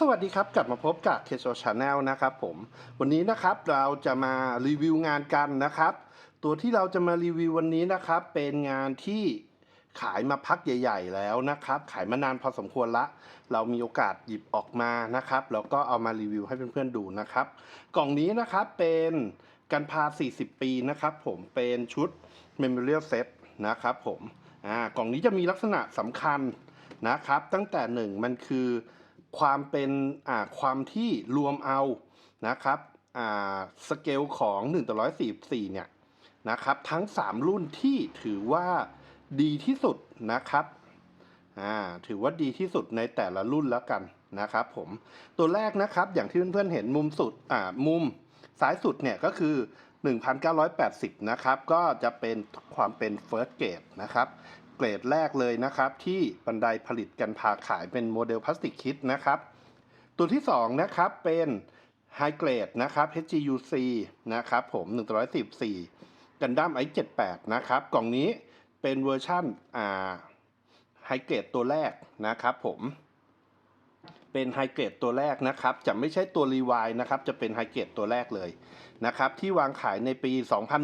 สวัสดีครับ กลับมาพบกับเคโชชาแนลนะครับผมวันนี้นะครับเราจะมารีวิวงานกันนะครับ ตัวที่เราจะมารีวิววันนี้นะครับ เป็นงานที่ขายมาพักใหญ่ ๆ แล้วนะครับ ขายมานานพอสมควรละ เรามีโอกาสหยิบออกมานะครับแล้วก็เอามารีวิวให้เพื่อนๆดูนะครับ กล่องนี้นะครับเป็นกันพา 40 ปีนะครับผมเป็นชุด Memorial Set นะครับผมอ่ากล่องนี้จะมีลักษณะสำคัญนะครับ ตั้งแต่หนึ่งมันคือ ความเป็นความที่รวมเอานะครับสเกลของ1ต่อ144เนี่ยนะครับทั้ง 3 รุ่นที่ถือว่าดีที่สุดนะครับถือว่าดีที่สุดในแต่ละรุ่นแล้วกันนะครับผมตัวแรกนะครับอย่างที่เพื่อนๆเห็นมุมสุดมุมซ้ายสุดเนี่ยก็คือ 1,980 นะครับ ก็จะเป็นความเป็น First Grade นะครับ เกรดแรกเลยนะครับ ที่บันไดผลิตกันพาขายเป็นโมเดลพลาสติกคิดนะครับ ตัวที่ 2 นะครับเป็น High Grade นะครับ HGUC นะครับผม114กันดั้ม i78 นะครับ กล่องนี้เป็นเวอร์ชั่นอ่า High Grade ตัวแรกนะครับผม เป็นไฮเกรดตัวแรกนะครับ จะไม่ใช่ตัวรีวายนะครับ จะเป็นไฮเกรดตัวแรกเลยนะครับ ที่วางขายในปี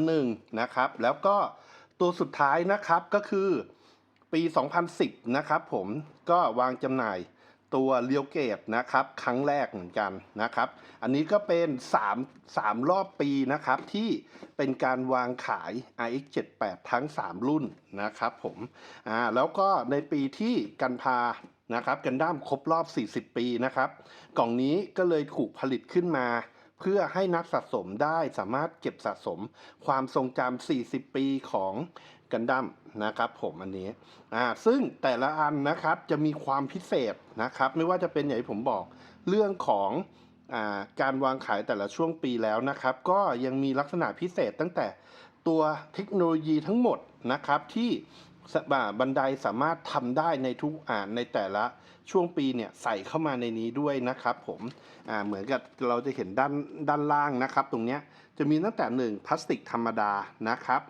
2001 นะครับ แล้วก็ตัวสุดท้ายนะครับก็คือ ปี 2010 นะครับผมก็วางจำหน่ายตัวเลียวเกตนะครับ ครั้งแรกเหมือนกันนะครับ อันนี้ก็เป็น 3 3 รอบปีนะครับ ที่เป็นการวางขาย RX78 ทั้ง 3 รุ่นนะครับผมอ่าแล้วก็ในปีที่กันพานะครับกันด้ามครบรอบ 40 ปีนะครับ กล่องนี้ก็เลยถูกผลิตขึ้นมา เพื่อให้นักสะสมได้สามารถเก็บสะสมความทรงจำ40 ปีของ กันดั้มนะครับผมอันนี้อ่าซึ่งแต่ละอันนะครับจะมีความพิเศษนะครับไม่ว่าจะเป็นอย่างที่ผมบอกเรื่องของอาการวางขายแต่ละช่วงปีแล้วนะครับ ก็ยังมีลักษณะพิเศษตั้งแต่ตัวเทคโนโลยีทั้งหมดนะครับที่บันไดสามารถทำได้ในทุกอ่าในแต่ละช่วงปีเนี่ยใส่เข้ามาในนี้ด้วยนะครับผมอ่าเหมือนกับเราจะเห็นด้านด้านล่างนะครับ ตรงเนี้ยจะมีตั้งแต่หนึ่งพลาสติกธรรมดานะครับ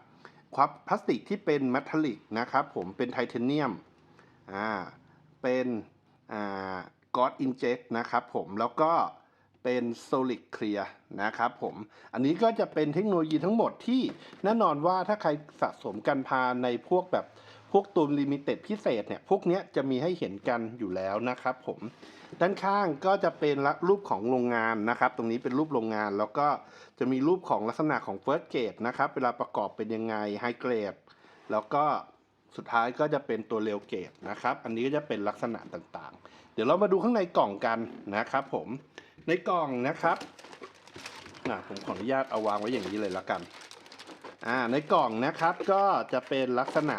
ควับพลาสติกที่เป็นเมทัลลิกนะครับผมเป็นไทเทเนียมอ่าเป็นอ่ากอดอินเจกนะครับผมแล้วก็เป็นโซลิดเคลียร์นะครับผม อันนี้ก็จะเป็นเทคโนโลยีทั้งหมดที่แน่นอนว่าถ้าใครสะสมกันพาในพวกแบบ พวกตัวลิมิเต็ดพิเศษเนี่ยพวกนี้จะมีให้เห็นกันอยู่แล้วนะครับผม ด้านข้างก็จะเป็นรูปของโรงงานนะครับ ตรงนี้เป็นรูปโรงงานแล้วก็จะมีรูปของลักษณะของ First Grade นะครับ เวลาประกอบเป็นยังไง High Grade แล้วก็สุดท้ายก็จะเป็นตัว Low Grade นะครับ อันนี้ก็จะเป็นลักษณะต่างๆ เดี๋ยวเรามาดูข้างในกล่องกันนะครับผม ในกล่องนะครับผมขออนุญาตเอาวางไว้อย่างนี้เลยแล้วกัน อ่า ในกล่องนะครับก็จะเป็นลักษณะ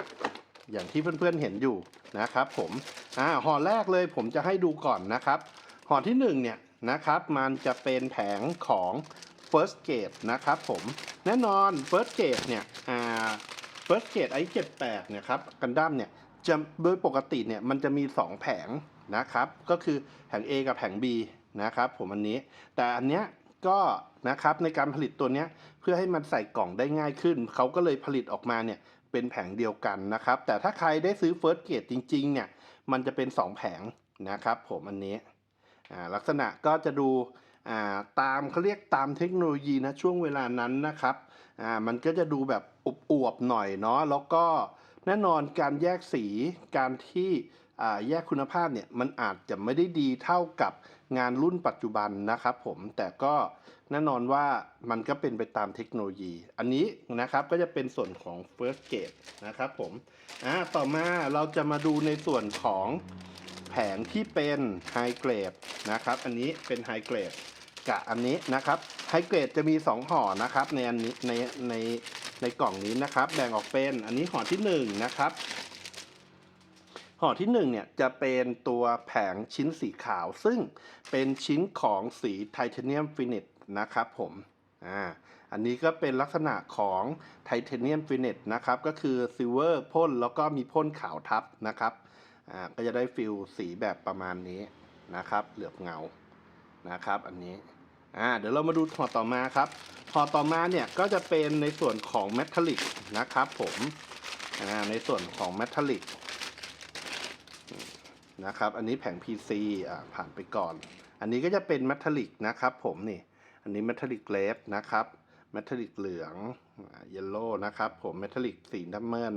อย่างที่เพื่อนๆเห็นอยู่นะครับผมอ่าห่อแรกเลยผมจะให้ดูก่อนนะครับห่อที่หนึ่งเนี่ยนะครับมันจะเป็นแผงของ First Gate นะครับผมแน่นอน First Gate เนี่ยอ่า First Gate i78 เนี่ยครับกันดั้มเนี่ยจะโดยปกติเนี่ยมันจะมี 2 แผงนะครับก็คือแผง A กับแผง B นะครับผมอันนี้ แต่อันเนี้ยก็นะครับในการผลิตตัวเนี้ย เพื่อให้มันใส่กล่องได้ง่ายขึ้น เขาก็เลยผลิตออกมาเนี่ยเป็นแผงเดียวกันนะครับ แต่ถ้าใครได้ซื้อ First Gate จริงๆเนี่ยมันจะเป็น 2 แผงนะครับผมอันนี้ลักษณะก็จะดูาตามเขาเรียกตามเทคโนโลยีนะช่วงเวลานั้นนะครับมันก็จะดูแบบอวบๆหน่อยเนาะแล้วก็แน่นอนการแยกสีการที่แยกคุณภาพเนี่ยมันอาจจะไม่ได้ดีเท่ากับ งานรุ่นปัจจุบันนะครับผมแต่ก็แน่นอนว่ามันก็เป็นไปตามเทคโนโลยี อันนี้นะครับก็จะเป็นส่วนของ first gate นะครับผมอ่าต่อมาเราจะมาดูในส่วนของแผงที่เป็นไฮเกรดนะครับ อันนี้เป็นไฮเกรดกับอันนี้นะครับไฮเกรดจะมี 2 ห่อนะครับในอันนี้ในในในกล่องนี้นะครับ แบ่งออกเป็นอันนี้ห่อที่1นะครับ ห่อที่1เนี่ยจะเป็นตัวแผงชิ้นสีขาว ซึ่งเป็นชิ้นของสีไทเทเนียมฟินิชนะครับผมอ่าอันนี้ก็เป็นลักษณะของไทเทเนียมฟินิชนะครับ ก็คือซิลเวอร์พ่นแล้วก็มีพ่นขาวทับนะครับอ่าก็จะได้ฟิลสีแบบประมาณนี้นะครับ เหลือบเงานะครับ อันนี้อ่าเดี๋ยวเรามาดูห่อต่อมาครับห่อต่อมาเนี่ยก็จะเป็นในส่วนของเมทัลลิกนะครับผมอ่าในส่วนของเมทัลลิก นะครับ อันนี้แผง PC อ่าผ่านไปก่อน อันนี้ก็จะเป็นมัทลิกนะครับผมนี่ อันนี้มัทลิกเลดนะครับมัทลิกเหลืองเยลโล่นะครับผมมัทลิกสีน้ำเงิน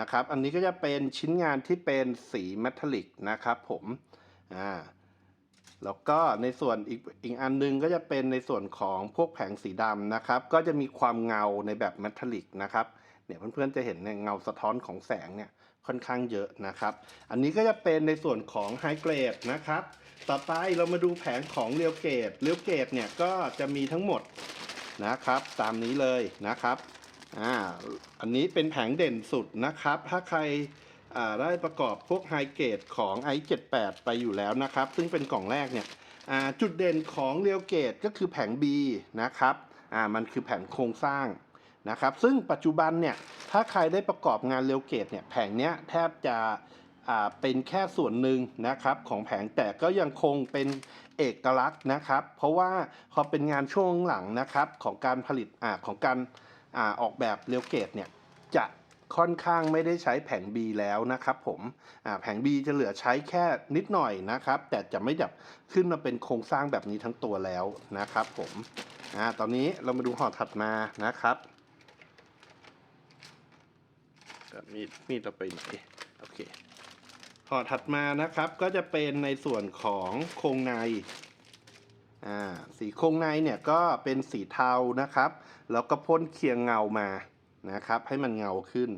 นะครับ อันนี้ก็จะเป็นชิ้นงานที่เป็นสีมัทลิกนะครับผมอ่าแล้วก็ในส่วนอีกอีกอันหนึงก็จะเป็นในส่วนของพวกแผงสีดำนะครับ ก็จะมีความเงาในแบบมัทลิกนะครับเนี่ยเพื่อนๆจะเห็นเนี่ยเงาสะท้อนของแสงเนี่ย ค่อนข้างเยอะนะครับ อันนี้ก็จะเป็นในส่วนของไฮเกรดนะครับ ต่อไปเรามาดูแผงของเรียวเกตเรียวเกตเนี่ยก็จะมีทั้งหมดนะครับ ตามนี้เลยนะครับอ่าอันนี้เป็นแผงเด่นสุดนะครับ ถ้าใครได้ประกอบพวกไฮเกตของ i78 ไปอยู่แล้วนะครับ ซึ่งเป็นกล่องแรกเนี่ยจุดเด่นของเรียวเกตก็คือแผง B นะครับอ่ามันคือแผงโครงสร้าง นะครับซึ่งปัจจุบันเนี่ยถ้าใครได้ประกอบงานเรียวเกตเนี่ยแผงเนี้ยแทบจะเป็นแค่ส่วนหนึ่งนะครับของแผงแต่ก็ยังคงเป็นเอกลักษณ์นะครับ เพราะว่าพอเป็นงานช่วงหลังนะครับของการผลิตอของการอาออกแบบเรียวเกตเนี่ยจะค่อนข้างไม่ได้ใช้แผง B แล้วนะครับผมแผง B จะเหลือใช้แค่นิดหน่อยนะครับ แต่จะไม่แบบขึ้นมาเป็นโครงสร้างแบบนี้ทั้งตัวแล้วนะครับผมอตอนนี้เรามาดูห่อถัดมานะครับ มีดมีดเราไปไหนโอเคห่อถัดมานะครับก็จะเป็นในส่วนของโครงในอ่าสีโครงในเนี่ยก็เป็นสีเทานะครับ แล้วก็พ่นเคียงเงามานะครับ ให้มันเงาขึ้น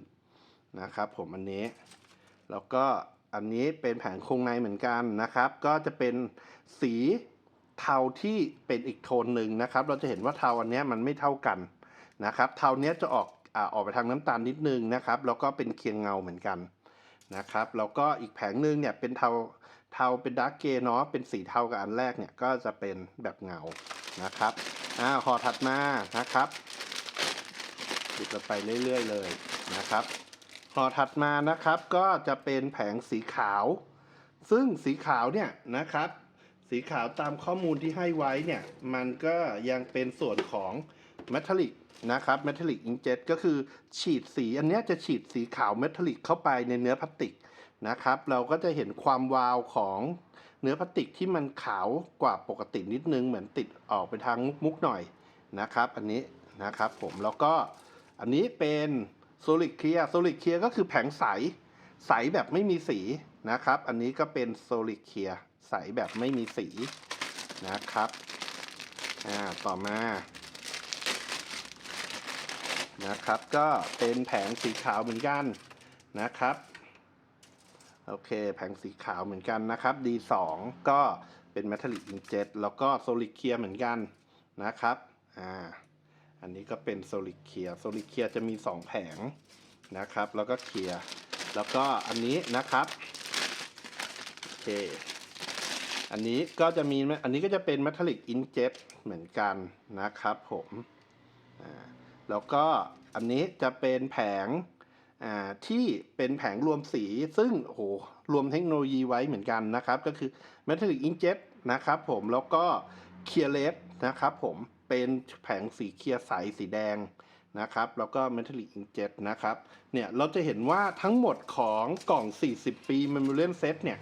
นะครับ ผมอันนี้ แล้วก็อันนี้เป็นแผงโครงในเหมือนกันนะครับ ก็จะเป็นสีเทาที่เป็นอีกโทนหนึ่งนะครับ เราจะเห็นว่าเทาอันนี้มันไม่เท่ากันนะครับ เทาเนี้ยจะออก ออกไปทางน้ำตาลนิดนึงนะครับ แล้วก็เป็นเคียงเงาเหมือนกันนะครับ แล้วก็อีกแผงหนึ่งเนี่ยเป็นเทาเทาเป็นดาร์กเกย์เนาะเป็นสีเทากับอันแรกเนี่ยก็จะเป็นแบบเงานะครับอ่าห่อถัดมานะครับติดไปเรื่อยๆเลยนะครับห่อถัดมานะครับก็จะเป็นแผงสีขาว ซึ่งสีขาวเนี่ยนะครับ สีขาวตามข้อมูลที่ให้ไว้เนี่ยมันก็ยังเป็นส่วนของเมทัลลิก นะครับเมทัลลิกอิงเจ็ตก็คือฉีดสีอันนี้จะฉีดสีขาวเมทัลลิกเข้าไปในเนื้อพลาสติกนะครับ เราก็จะเห็นความวาวของเนื้อพลาสติกที่มันขาวกว่าปกตินิดนึงเหมือนติดออกไปทางมุกๆหน่อยนะครับ อันนี้นะครับผมแล้วก็อันนี้เป็นโซลิดเคลียร์โซลิดเคลียร์ก็คือแผงใสใสแบบไม่มีสีนะครับ อันนี้ก็เป็นโซลิดเคลียร์ใสแบบไม่มีสีนะครับอ่าต่อมา นะครับ ก็เป็นแผงสีขาวเหมือนกันนะครับ โอเค แผงสีขาวเหมือนกันนะครับ D2 ก็เป็นเมทัลลิกอินเจ็ตแล้วก็โซลิดเคลียร์เหมือนกันนะครับ อ่า อันนี้ก็เป็นโซลิดเคลียร์โซลิดเคลียร์จะมี 2 แผงนะครับ แล้วก็เคลียร์ แล้วก็อันนี้นะครับ โอเค อันนี้ก็จะมี อันนี้ก็จะเป็น Metallic Inkjet เหมือนกันนะครับผม อ่า แล้วก็อันนี้จะเป็นแผงที่เป็นแผงรวมสีซึ่งโอ้โหรวมเทคโนโลยีไว้เหมือนกันนะครับ ก็คือ Metallic Inkjet นะครับผมแล้วก็ c l e a r l e s นะครับผมเป็นแผงสีเคลียร์ใสสีแดงนะครับ แล้วก็ Metallic Inkjet นะครับเนี่ยเราจะเห็นว่าทั้งหมดของกล่อง 40 ปี Memorial Set เนี่ย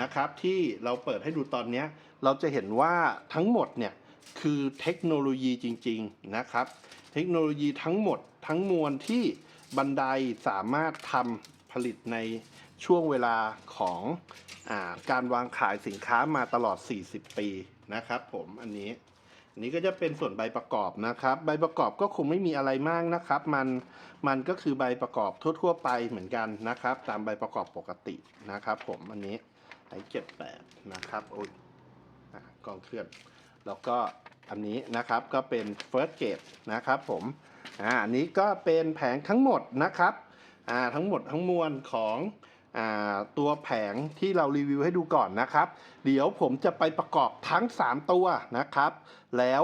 นะครับที่เราเปิดให้ดูตอนนี้ เราจะเห็นว่าทั้งหมดเนี่ยคือเทคโนโลยีจริง ๆ นะครับ เทคโนโลยีทั้งหมดทั้งมวลที่บันไดสามารถทำผลิตในช่วงเวลาของอาการวางขายสินค้ามาตลอด 40 ปีนะครับผมอันนี้อันนี้ก็จะเป็นส่วนใบประกอบนะครับ ใบประกอบก็คงไม่มีอะไรมากนะครับ มันมันก็คือใบประกอบทั่ว ๆ ไปเหมือนกันนะครับ ตามใบประกอบปกตินะครับ ผมอันนี้ไอเจ็ดแปดนะครับโอ้ยอะกองเคลื่อนแล้วก็ อันนี้นะครับก็เป็น first gate นะครับผมอ่าอันนี้ก็เป็นแผงทั้งหมดนะครับอ่าทั้งหมดทั้งมวลของอ่าตัวแผงที่เรารีวิวให้ดูก่อนนะครับ เดี๋ยวผมจะไปประกอบทั้ง 3 ตัวนะครับ แล้ว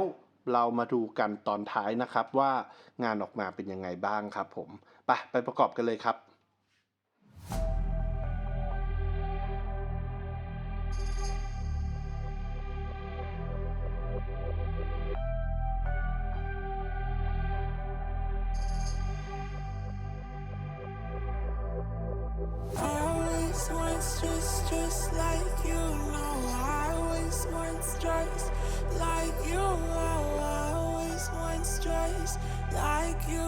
เรามาดูกันตอนท้ายนะครับว่างานออกมาเป็นยังไงบ้างครับผมไปไปประกอบกันเลยครับ Always just, just like you know. I was want stress like you. Oh, I always want stress like you.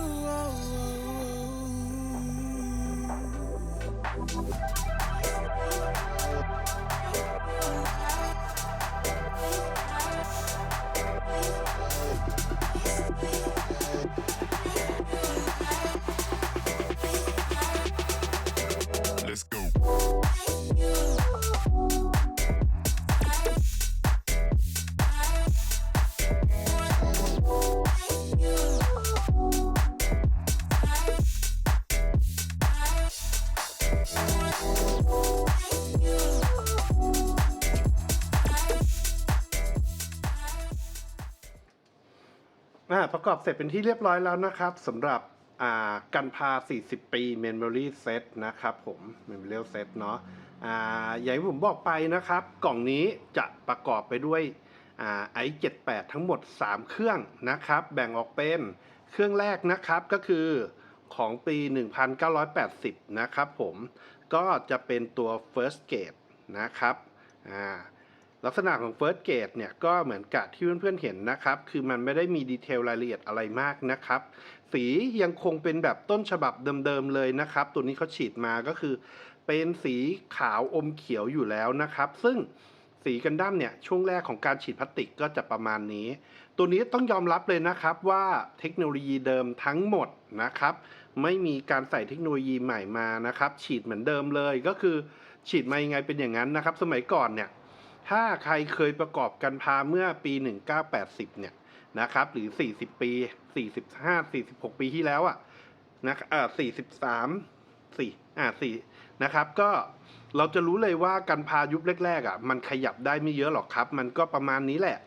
อ่าประกอบเสร็จเป็นที่เรียบร้อยแล้วนะครับสำหรับอ่ากันพา 40 ปี Memory Set นะครับผม Memory Set เนาะอ่าอย่างที่ผมบอกไปนะครับ กล่องนี้จะประกอบไปด้วยอ่า i78 ทั้งหมด 3 เครื่องนะครับ แบ่งออกเป็นเครื่องแรกนะครับก็คือของปี 1980 นะครับผม ก็จะเป็นตัว First Gate นะครับ อ่า ลักษณะของ First Gate เนี่ยก็เหมือนกับที่เพื่อนๆเห็นนะครับ คือมันไม่ได้มีดีเทลรายละเอียดอะไรมากนะครับ สียังคงเป็นแบบต้นฉบับเดิมๆเลยนะครับ ตัวนี้เขาฉีดมาก็คือ เป็นสีขาวอมเขียวอยู่แล้วนะครับ ซึ่งสีกันดั้มเนี่ยช่วงแรกของการฉีดพลาสติกก็จะประมาณนี้ ตัวนี้ต้องยอมรับเลยนะครับว่าเทคโนโลยีเดิมทั้งหมดนะครับ ไม่มีการใส่เทคโนโลยีใหม่มานะครับ ฉีดเหมือนเดิมเลยก็คือ ฉีดมายังไงเป็นอย่างนั้นนะครับ สมัยก่อนเนี่ย ถ้าใครเคยประกอบกันพาเมื่อปี 1980 เนี่ยนะครับ หรือ 40 ปี 45 46 ปีที่แล้วอะนะเอ่อ43 4อ่า4นะครับ ก็เราจะรู้เลยว่ากันพายุคแรกๆอะ มันขยับได้ไม่เยอะหรอกครับ มันก็ประมาณนี้แหละ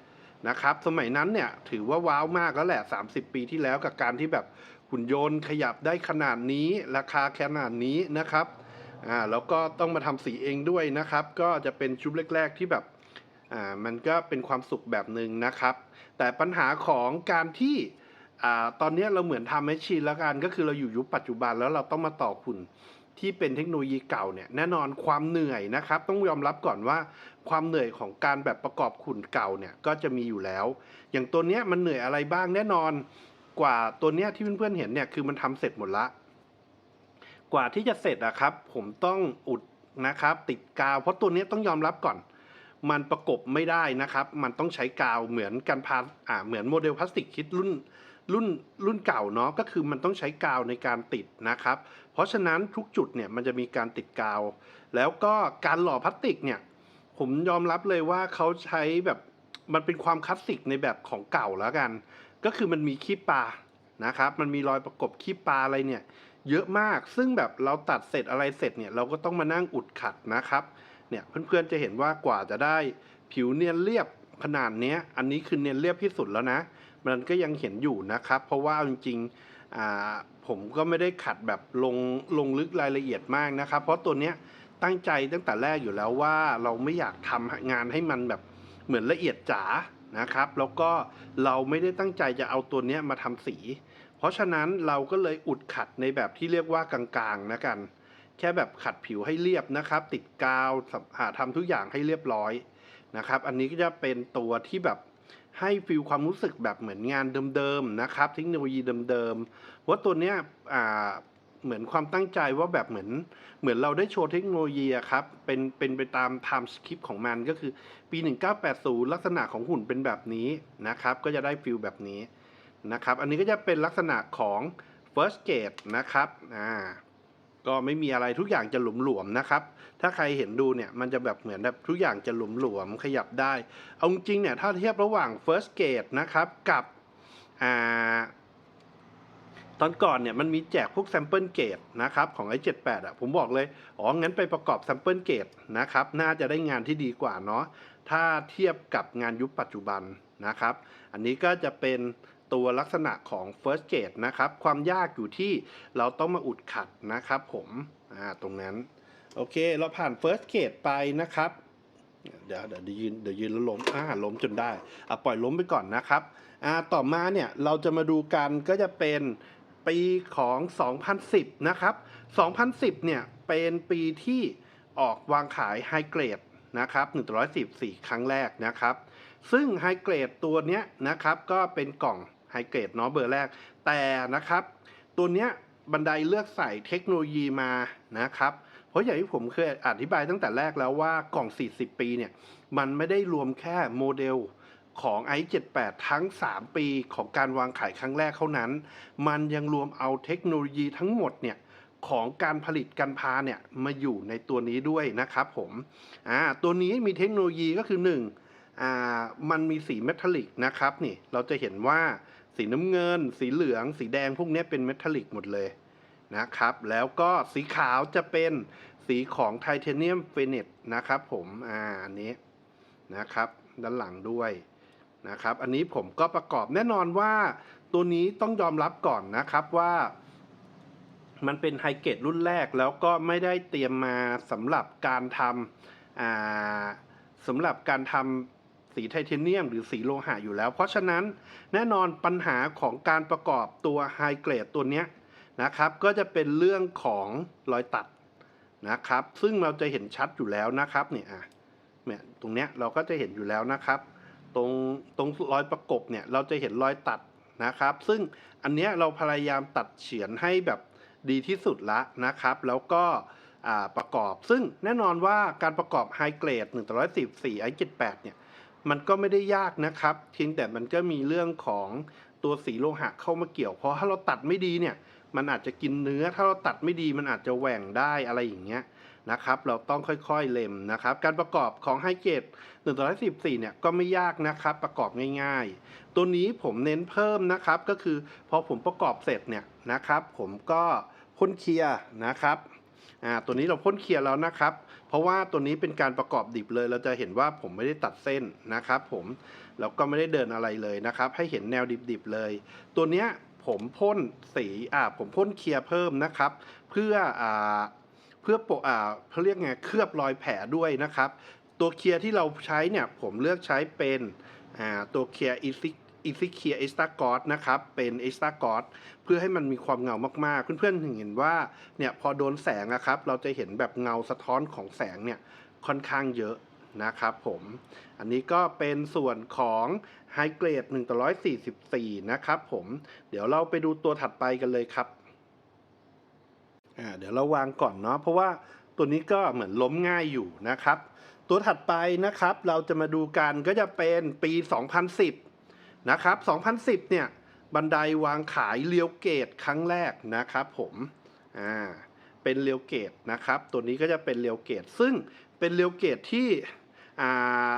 นะครับ สมัยนั้นเนี่ยถือว่าว้าวมากแล้วแหละ 30 ปีที่แล้วกับการที่แบบหุ่นยนต์ขยับได้ขนาดนี้ ราคาขนาดนี้นะครับอ่าแล้วก็ต้องมาทำสีเองด้วยนะครับ ก็จะเป็นชุดแรก ๆ ที่แบบ อ่ามันก็เป็นความสุขแบบหนึ่งนะครับ แต่ปัญหาของการที่อ่าตอนนี้เราเหมือนทำแมชชีนแล้วกัน ก็คือเราอยู่ยุคปัจจุบันแล้วเราต้องมาต่อหุ่นที่เป็นเทคโนโลยีเก่าเนี่ยแน่นอนความเหนื่อยนะครับ ต้องยอมรับก่อนว่าความเหนื่อยของการแบบประกอบหุ่นเก่าเนี่ยก็จะมีอยู่แล้ว อย่างตัวเนี้ยมันเหนื่อยอะไรบ้างแน่นอนกว่าตัวเนี้ยที่เพื่อนๆเห็นเนี่ยคือมันทำเสร็จหมดละ กว่าที่จะเสร็จอะครับ ผมต้องอุดนะครับ ติดกาว เพราะตัวนี้ต้องยอมรับก่อน มันประกบไม่ได้นะครับ มันต้องใช้กาวเหมือนกันพาอ่าเหมือนโมเดลพลาสติกคิดรุ่นรุ่นรุ่นเก่าเนาะก็คือมันต้องใช้กาวในการติดนะครับ เพราะฉะนั้นทุกจุดเนี่ยมันจะมีการติดกาว แล้วก็การหล่อพลาสติกเนี่ยผมยอมรับเลยว่าเขาใช้แบบมันเป็นความคลาสสิกในแบบของเก่าแล้วกัน ก็คือมันมีขี้ปลานะครับ มันมีรอยประกบขี้ปลาอะไรเนี่ย เยอะมากซึ่งแบบเราตัดเสร็จอะไรเสร็จเนี่ยเราก็ต้องมานั่งอุดขัดนะครับ เนี่ยเพื่อนๆจะเห็นว่ากว่าจะได้ผิวเนียนเรียบขนาดนี้อันนี้คือเนียนเรียบที่สุดแล้วนะ มันก็ยังเห็นอยู่นะครับ เพราะว่าจริงๆผมก็ไม่ได้ขัดแบบลงลงลึกรายละเอียดมากนะครับ เพราะตัวเนี้ยตั้งใจตั้งแต่แรกอยู่แล้วว่าเราไม่อยากทำงานให้มันแบบเหมือนละเอียดจ๋านะครับ แล้วก็เราไม่ได้ตั้งใจจะเอาตัวเนี้ยมาทำสี เพราะฉะนั้นเราก็เลยอุดขัดในแบบที่เรียกว่ากลางๆนะกัน แค่แบบขัดผิวให้เรียบนะครับ ติดกาวหาทำทุกอย่างให้เรียบร้อยนะครับ อันนี้ก็จะเป็นตัวที่แบบให้ฟีลความรู้สึกแบบเหมือนงานเดิมๆนะครับ เทคโนโลยีเดิมๆเพราตัวเนี้ยอ่าเหมือนความตั้งใจว่าแบบเหมือน เหมือนเราได้โชว์เทคโนโลยีครับเป็นเป็นไปตามไทม์สคริปต์ของมันก็คือปี 1980 ลักษณะของหุ่นเป็นแบบนี้นะครับ ก็จะได้ฟีลแบบนี้นะครับ อันนี้ก็จะเป็นลักษณะของ first gate นะครับอ่า ก็ไม่มีอะไรทุกอย่างจะหลวมๆนะครับ ถ้าใครเห็นดูเนี่ยมันจะแบบเหมือนแบบทุกอย่างจะหลวมๆขยับได้ เอาจริงๆเนี่ยถ้าเทียบระหว่าง first gate นะครับกับอ่าตอนก่อนเนี่ยมันมีแจกพวก sample gate นะครับของ i78 อะผมบอกเลย อ๋อ งั้นไปประกอบ sample gate นะครับ น่าจะได้งานที่ดีกว่าเนาะถ้าเทียบกับงานยุคปัจจุบันนะครับ อันนี้ก็จะเป็น ตัวลักษณะของ first gate นะครับ ความยากอยู่ที่เราต้องมาอุดขัดนะครับผมอ่าตรงนั้น โอเค เราผ่าน first gate ไปนะครับ เดี๋ยวเดี๋ยวยืนเดี๋ยวยืนแล้วล้มอ่าล้มจนได้อะปล่อยล้มไปก่อนนะครับอ่าต่อมาเนี่ยเราจะมาดูกันก็จะเป็นปีของ 2010 นะครับ 2010 เนี่ย เป็นปีที่ออกวางขายไฮเกรดนะครับ114 ครั้งแรกนะครับ ซึ่งไฮเกรดตัวเนี้ยนะครับก็เป็นกล่อง ไฮเกรดเนาะเบอร์แรก แต่นะครับ ตัวเนี้ยบันไดเลือกใส่เทคโนโลยีมานะครับเพราะอย่างที่ผมเคยอธิบายตั้งแต่แรกแล้วว่ากล่อง 40 ปีเนี่ย มันไม่ได้รวมแค่โมเดลของ i78 ทั้ง 3 ปีของการวางขายครั้งแรกเท่านั้น มันยังรวมเอาเทคโนโลยีทั้งหมดเนี่ยของการผลิตกันพาเนี่ยมาอยู่ในตัวนี้ด้วยนะครับผมอ่าตัวนี้มีเทคโนโลยีก็คือ1อ่ามันมีสีเมทัลลิกนะครับนี่เราจะเห็นว่า สีน้ำเงิน สีเหลือง สีแดงพวกนี้เป็นเมทัลลิกหมดเลยนะครับ แล้วก็สีขาวจะเป็นสีของไทเทเนียมเฟเนตนะครับผมอ่าอันนี้นะครับ ด้านหลังด้วยนะครับ อันนี้ผมก็ประกอบแน่นอนว่าตัวนี้ต้องยอมรับก่อนนะครับว่ามันเป็นไฮเกรดรุ่นแรกแล้วก็ไม่ได้เตรียมมาสำหรับการทำอ่าสำหรับการทำ สีไทเทเนียม หรือสีโลหะอยู่แล้ว เพราะฉะนั้นแน่นอนปัญหาของการประกอบตัวไฮเกรดตัวนี้นะครับ ก็จะเป็นเรื่องของรอยตัดนะครับ ซึ่งเราจะเห็นชัดอยู่แล้วนะครับเนี่ยอะเนี่ยตรงเนี้ยเราก็จะเห็นอยู่แล้วนะครับ ตรงตรงรอยประกบเนี่ยเราจะเห็นรอยตัดนะครับ ซึ่งอันเนี้ยเราพยายามตัดเฉียนให้แบบดีที่สุดละนะครับ แล้วก็ประกอบ ซึ่งแน่นอนว่าการประกอบไฮเกรด114 i78 เนี่ย มันก็ไม่ได้ยากนะครับเพียงแต่มันก็มีเรื่องของตัวสีโลหะเข้ามาเกี่ยว เพราะถ้าเราตัดไม่ดีเนี่ย มันอาจจะกินเนื้อ ถ้าเราตัดไม่ดีมันอาจจะแหว่งได้อะไรอย่างเงี้ยนะครับ เราต้องค่อยๆเล็มนะครับ การประกอบของไฮเกรด114เนี่ยก็ไม่ยากนะครับ ประกอบง่ายๆ ตัวนี้ผมเน้นเพิ่มนะครับ ก็คือพอผมประกอบเสร็จเนี่ยนะครับ ผมก็พ่นเคลียร์นะครับ อ่า ตัวนี้เราพ่นเคลียร์แล้วนะครับ เพราะว่าตัวนี้เป็นการประกอบดิบเลย เราจะเห็นว่าผมไม่ได้ตัดเส้นนะครับผม แล้วก็ไม่ได้เดินอะไรเลยนะครับ ให้เห็นแนวดิบๆเลย ตัวเนี้ยผมพ่นสีอ่าผมพ่นเคลียร์เพิ่มนะครับ เพื่ออ่าเพื่อโปะอ่าเขาเรียกไงเคลือบรอยแผลด้วยนะครับ ตัวเคลียร์ที่เราใช้เนี่ยผมเลือกใช้เป็นอ่าตัวเคลียร์อีซิ อีซิเคียเอสตากอสนะครับ เป็นเอสตากอสเพื่อให้มันมีความเงามากๆ เพื่อนๆถึงเห็นว่าเนี่ยพอโดนแสงนะครับ เราจะเห็นแบบเงาสะท้อนของแสงเนี่ยค่อนข้างเยอะนะครับผม อันนี้ก็เป็นส่วนของไฮเกรด144 นะครับผม เดี๋ยวเราไปดูตัวถัดไปกันเลยครับ อ่า เดี๋ยวเราวางก่อนเนาะ เพราะว่าตัวนี้ก็เหมือนล้มง่ายอยู่นะครับ ตัวถัดไปนะครับ เราจะมาดูกันก็จะเป็นปี 2010 นะครับ 2010 เนี่ย บันไดวางขายเลียวเกตครั้งแรกนะครับผมอ่าเป็นเลียวเกตนะครับ ตัวนี้ก็จะเป็นเลียวเกต ซึ่งเป็นเลียวเกตที่อ่า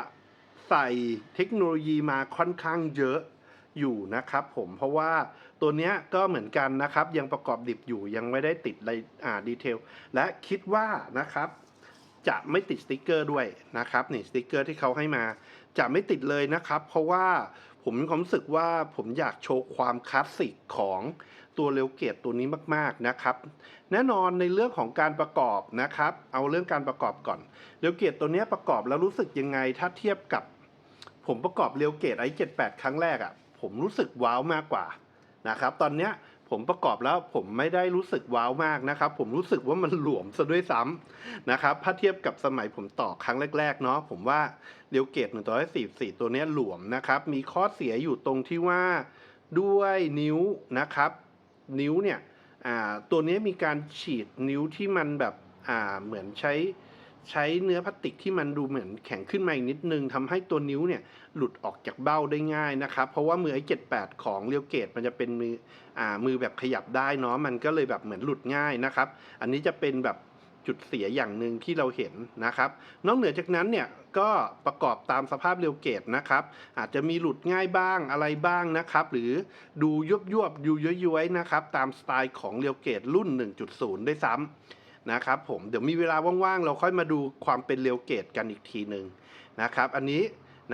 ใส่เทคโนโลยีมาค่อนข้างเยอะอยู่นะครับผมเพราะว่าตัวเนี้ยก็เหมือนกันนะครับ ยังประกอบดิบอยู่ยังไม่ได้ติดรายอ่าดีเทลและคิดว่านะครับ จะไม่ติดสติกเกอร์ด้วยนะครับนี่สติกเกอร์ที่เขาให้มา จะไม่ติดเลยนะครับ เพราะว่า ผมมีความรู้สึกว่าผมอยากโชว์ความคลาสสิกของตัวเรลเกตตัวนี้มากๆนะครับ แน่นอนในเรื่องของการประกอบนะครับ เอาเรื่องการประกอบก่อนเรลเกตตัวนี้ประกอบแล้วรู้สึกยังไง ถ้าเทียบกับ ผมประกอบเรลเกตไอ้78ครั้งแรกอะ่ะผมรู้สึกว้าวมากกว่านะครับ ตอนเนี้ย ผมประกอบแล้วผมไม่ได้รู้สึกว้าวมากนะครับ ผมรู้สึกว่ามันหลวมซะด้วยซ้ำนะครับถ้าเทียบกับสมัยผมต่อครั้งแรกๆเนาะผมว่าเรลเกต144ตัวนี้หลวมนะครับ มีข้อเสียอยู่ตรงที่ว่าด้วยนิ้วนะครับ นิ้วเนี่ยตัวนี้มีการฉีดนิ้วที่มันแบบเหมือนใช้ ใช้เนื้อพลาสติกที่มันดูเหมือนแข็งขึ้นมาอีกนิดนึงทำให้ตัวนิ้วเนี่ยหลุดออกจากเบ้าได้ง่ายนะครับ เพราะว่ามือไอ้78ของเรียวเกตมันจะเป็นมืออ่ามือแบบขยับได้เนาะมันก็เลยแบบเหมือนหลุดง่ายนะครับ อันนี้จะเป็นแบบจุดเสียอย่างหนึ่งที่เราเห็นนะครับ นอกเหนือจากนั้นเนี่ยก็ประกอบตามสภาพเรียวเกตนะครับ อาจจะมีหลุดง่ายบ้างอะไรบ้างนะครับ หรือดูยุบยวบๆดูย้อยๆนะครับ ตามสไตล์ของเรียวเกตรุ่น 1.0 ได้ซ้ำ นะครับผมเดี๋ยวมีเวลาว่างๆ เราค่อยมาดูความเป็นเรียวเกตกันอีกทีหนึ่งนะครับ อันนี้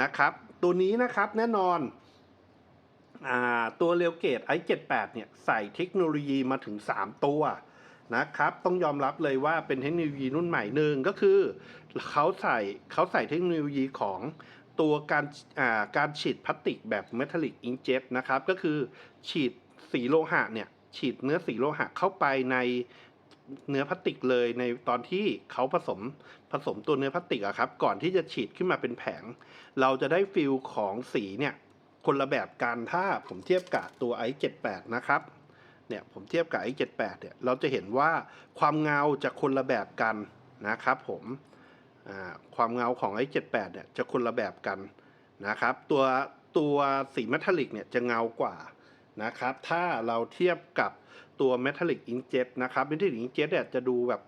นะครับตัวนี้นะครับแน่นอนอตัวเรียวเกต i78 เนี่ยใส่เทคโนโลยีมาถึง 3 ตัวนะครับต้องยอมรับเลยว่าเป็นเทคโนโลยีรุ่นใหม่หนึ่งก็คือเขาใส่เขาใส่เทคโนโลยีของตัวการการฉีดพลาสติกแบบเมทัลลิกอิงเจ็ตนะครับก็คือฉีดสีโลหะเนี่ยฉีดเนื้อสีโลหะเข้าไปใน เนื้อพลาสติกเลยในตอนที่เขาผสมผสมตัวเนื้อพลาสติกอะครับ ก่อนที่จะฉีดขึ้นมาเป็นแผง เราจะได้ฟิลของสีเนี่ยคนละแบบกันถ้าผมเทียบกับตัว i78 นะครับเนี่ยผมเทียบกับ i78 เนี่ยเราจะเห็นว่าความเงาจะคนละแบบกันนะครับผมความเงาของ i78 เนี่ยจะคนละแบบกันนะครับ ตัวตัวสีเมทัลลิกเนี่ยจะเงากว่านะครับ ถ้าเราเทียบกับ ตัวเมทัลลิกอิงเจ็ตนะครับเมทัลลิกอิงเจ็ตเนี่ยจะดูแบบ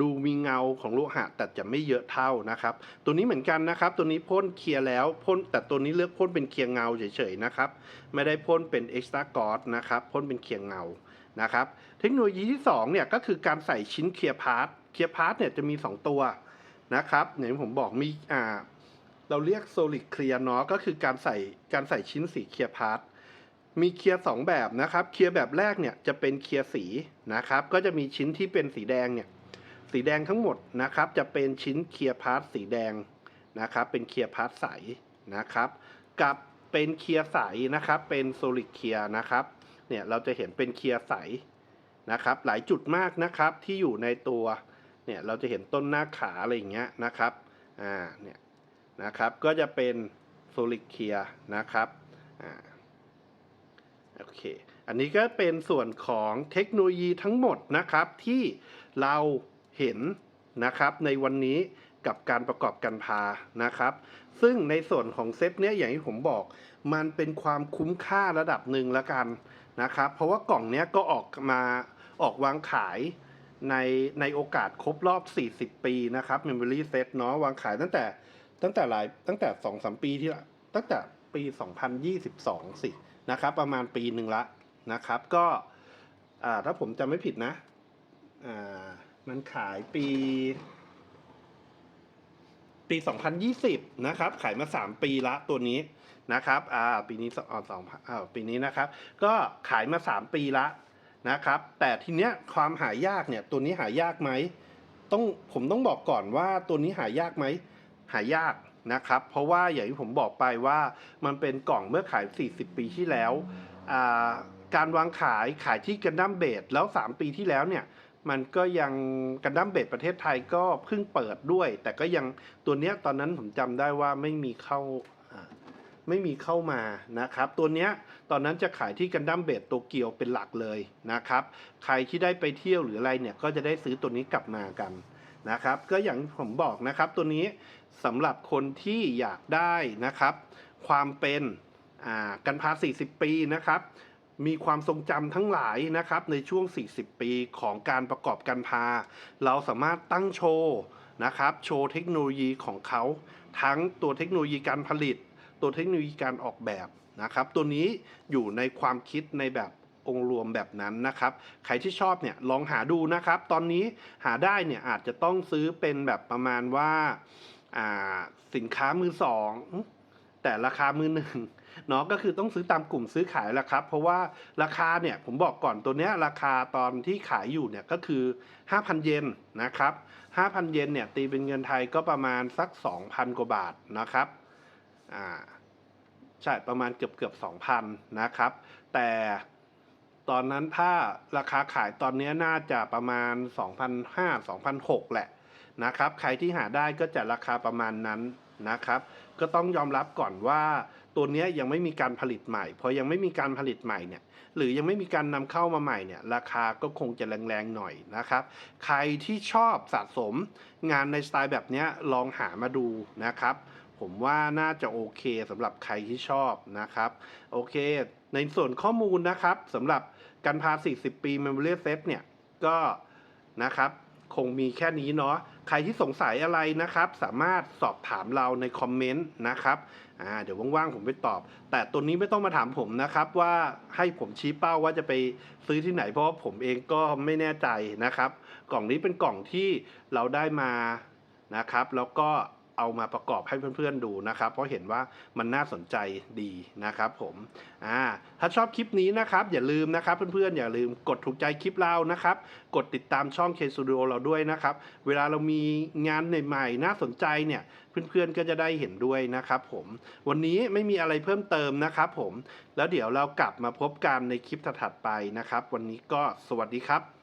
ดูมีเงาของโลหะแต่จะไม่เยอะเท่านะครับ ตัวนี้เหมือนกันนะครับ ตัวนี้พ่นเคลียร์แล้วพ่นแต่ตัวนี้เลือกพ่นเป็นเคลียร์เงาเฉยๆนะครับ ไม่ได้พ่นเป็นเอ็กซ์ตร้ากอสนะครับพ่นเป็นเคลียร์เงานะครับ เทคโนโลยีที่2เนี่ยก็คือการใส่ชิ้นเคลียร์พาร์ทเคลียร์พาร์ทเนี่ยจะมี 2 ตัวนะครับอย่างที่ผมบอกมีอ่าเราเรียกโซลิดเคลียร์เนาะก็คือการใส่การใส่ชิ้นสีเคลียร์พาร์ท มีเคลียร์สองแบบนะครับ เคลียร์แบบแรกเนี่ยจะเป็นเคลียร์สีนะครับ ก็จะมีชิ้นที่เป็นสีแดงเนี่ย สีแดงทั้งหมดนะครับ จะเป็นชิ้นเคลียร์พาร์ทสีแดงนะครับ เป็นเคลียร์พาร์ทใสนะครับ กับเป็นเคลียร์ใสนะครับ เป็นโซลิดเคลียร์นะครับ เนี่ยเราจะเห็นเป็นเคลียร์ใสนะครับ หลายจุดมากนะครับที่อยู่ในตัว เนี่ยเราจะเห็นต้นหน้าขาอะไรอย่างเงี้ยนะครับ อ่า เนี่ยนะครับ ก็จะเป็นโซลิดเคลียร์นะครับ อ่า โอเค อันนี้ก็เป็นส่วนของเทคโนโลยีทั้งหมดนะครับที่เราเห็นนะครับในวันนี้กับการประกอบการพานะครับ ซึ่งในส่วนของเซตเนี้ยอย่างที่ผมบอก มันเป็นความคุ้มค่าระดับหนึ่งแล้วกันนะครับ เพราะว่ากล่องเนี้ยก็ออกมาออกวางขายในในโอกาสครบรอบ 40 ปีนะครับ Memory Set เนาะวางขายตั้งแต่ตั้งแต่หลายตั้งแต่2อสปีที่ละตั้งแต่ปี 2022 สิ นะครับ ประมาณปีหนึ่งละนะครับ ก็ถ้าผมจำไม่ผิดนะมันขายปี ปี 2020 นะครับ ขายมา 3 ปีละตัวนี้นะครับอ่าปีนี้สองสองอ่าปีนี้นะครับ ก็ขายมา 3 ปีละนะครับ แต่ทีเนี้ยความหายากเนี่ยตัวนี้หายากไหมต้องผมต้องบอกก่อนว่าตัวนี้หายากไหมหายาก นะครับ เพราะว่าอย่างที่ผมบอกไปว่ามันเป็นกล่องเมื่อขาย 40 ปีที่แล้ว การวางขายขายที่กันดั้มเบดแล้ว 3 ปีที่แล้วเนี่ยมันก็ยังกันดั้มเบดประเทศไทยก็เพิ่งเปิดด้วย แต่ก็ยังตัวเนี้ยตอนนั้นผมจำได้ว่าไม่มีเข้าไม่มีเข้ามานะครับ ตัวเนี้ยตอนนั้นจะขายที่กันดั้มเบดโตเกียวเป็นหลักเลยนะครับ ใครที่ได้ไปเที่ยวหรืออะไรเนี่ยก็จะได้ซื้อตัวนี้กลับมากันนะครับ ก็อย่างที่ผมบอกนะครับตัวนี้ สำหรับคนที่อยากได้นะครับ ความเป็นกันพา 40 ปีนะครับ มีความทรงจำทั้งหลายนะครับในช่วง 40 ปีของการประกอบการพา เราสามารถตั้งโชว์นะครับ โชว์เทคโนโลยีของเขา ทั้งตัวเทคโนโลยีการผลิต ตัวเทคโนโลยีการออกแบบนะครับ ตัวนี้อยู่ในความคิดในแบบองค์รวมแบบนั้นนะครับ ใครที่ชอบเนี่ยลองหาดูนะครับ ตอนนี้หาได้เนี่ยอาจจะต้องซื้อเป็นแบบประมาณว่า สินค้ามือสองแต่ราคามือหนึ่งเนาะก็คือต้องซื้อตามกลุ่มซื้อขายแหละครับ เพราะว่าราคาเนี่ยผมบอกก่อนตัวเนี้ยราคาตอนที่ขายอยู่เนี่ยก็คือ 5,000 เยนนะครับ 5,000 เยนเนี่ยตีเป็นเงินไทยก็ประมาณสัก 2,000 กว่าบาทนะครับอ่าใช่ประมาณเกือบเกือบ2,000 นะครับ แต่ตอนนั้นถ้าราคาขายตอนเนี้ยน่าจะประมาณ 2,500 2,600 แหละ นะครับ ใครที่หาได้ก็จะราคาประมาณนั้นนะครับ ก็ต้องยอมรับก่อนว่าตัวนี้ยังไม่มีการผลิตใหม่ พอยังไม่มีการผลิตใหม่เนี่ย หรือยังไม่มีการนำเข้ามาใหม่เนี่ย ราคาก็คงจะแรงๆหน่อยนะครับ ใครที่ชอบสะสมงานในสไตล์แบบนี้ลองหามาดูนะครับ ผมว่าน่าจะโอเคสำหรับใครที่ชอบนะครับ โอเค ในส่วนข้อมูลนะครับสำหรับการพา 40 ปี Memory Set เนี่ย ก็นะครับ คงมีแค่นี้เนาะ ใครที่สงสัยอะไรนะครับ สามารถสอบถามเราในคอมเมนต์นะครับอ่าเดี๋ยวว่างๆผมไปตอบ แต่ตัวนี้ไม่ต้องมาถามผมนะครับ ว่าให้ผมชี้เป้าว่าจะไปซื้อที่ไหน เพราะาผมเองก็ไม่แน่ใจนะครับ กล่องนี้เป็นกล่องที่เราได้มานะครับ แล้วก็ เอามาประกอบให้เพื่อนๆดูนะครับ เพราะเห็นว่ามันน่าสนใจดีนะครับผมอ่าถ้าชอบคลิปนี้นะครับ อย่าลืมนะครับเพื่อนๆอย่าลืมกดถูกใจคลิปเรานะครับ กดติดตามช่อง K Studio เราด้วยนะครับ เวลาเรามีงานใหม่ๆน่าสนใจเนี่ยเพื่อนๆก็จะได้เห็นด้วยนะครับผมวันนี้ไม่มีอะไรเพิ่มเติมนะครับผมแล้วเดี๋ยวเรากลับมาพบกันในคลิปถัดๆไปนะครับ วันนี้ก็สวัสดีครับ